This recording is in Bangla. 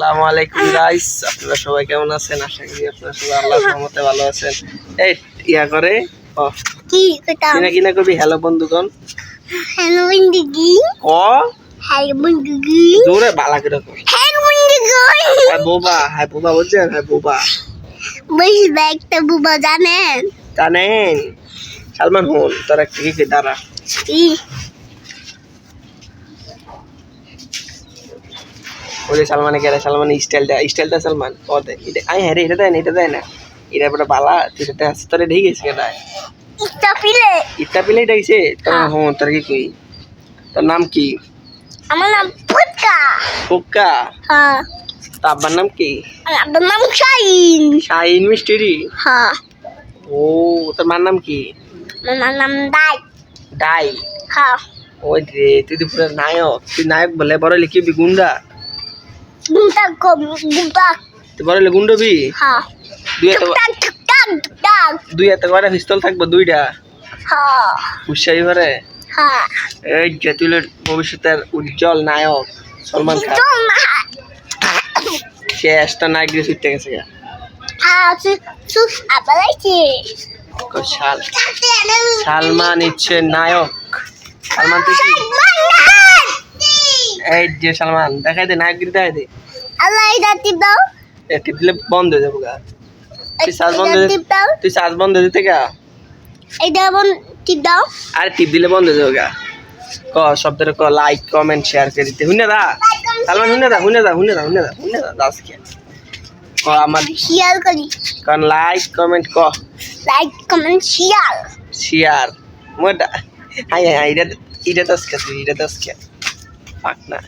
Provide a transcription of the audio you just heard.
আসসালামু আলাইকুম গাইস আপনারা সবাই কেমন আছেন? আশা করি আপনারা সবাই আল্লাহর রহমতে ভালো আছেন। এই ইয়া করে ও। কি কিনা কিনা কবি হ্যালো বন্ধুগণ। হ্যালো বন্ধুগি। ক? হ্যালো বন্ধুগি। জোরে বালা করে কর। হ্যালো বন্ধুগি। হ্যাঁ বোবা। হ্যাঁ বোবা বুঝছেন? হ্যাঁ বোবা। বেশ একটা বুবা জানেন? জানেন? সালমান হন তোর একটা কি দাঁড়া। ওই সালমানে গেলে সালমান স্টাইলটা স্টাইলটা সালমান। ও দে এটা আই হ্যাঁ রে এটা দেয় না এটা দেয় না। এটা বড় বালা এটা আছে তোরে ঢেকে গেছে কেটা ইচ্ছা পিলে ইটা পিলাই ডাইছে তোর হ্যাঁ। তোর কি কই? তোর নাম কি? আমার নাম ফুটকা পোকা হ্যাঁ। তোর আব্বার নাম কি? আমার নাম শাইন। শাহিন মিস্ট্রি হ্যাঁ। ও তোর মার নাম কি? আমার নাম দাই ডাই? হ্যাঁ। ওই রে তুই তো পুরো নায়ক। তুই নায়ক বলে বড় হলে কি গুন্ডা বড় হলে গুন্ডবি হ্যাঁ। দুই হাতে হাতে করে পিস্তল থাকব দুইটা। হ্যাঁ। করে হ্যাঁ। এই যে তুই ভবিষ্যতের উজ্জ্বল নায়ক সলমান খান। সে একটা নায়ক দিয়ে ছুটতে গেছে সালমান ইচ্ছে নায়ক। সালমান তুই এই যে সালমান দেখাই দে নায়ক দেখাই দে। আল্লাহ এটা টিপ দাও। এ টিপ দিলে বন্ধ হয়ে যাব গা। তুই শ্বাস বন্ধ টিপ দাও। তুই শ্বাস বন্ধ গা। এটা টিপ দাও। আর টিপ দিলে বন্ধ হয়ে যাবে গা। ক শব্দের ক লাইক কমেন্ট শেয়ার করে দিতে। হুনে দা। সালমান হুনে দা হুনে দা হুনে দা হুনে দা হুনে দা দাস কে। ক আমার শেয়ার করি। কারণ লাইক কমেন্ট ক। লাইক কমেন্ট শেয়ার শেয়ার মোটা। হাই হাই এটা এটা দাস কে তুই এটা দাস কে। পাক না।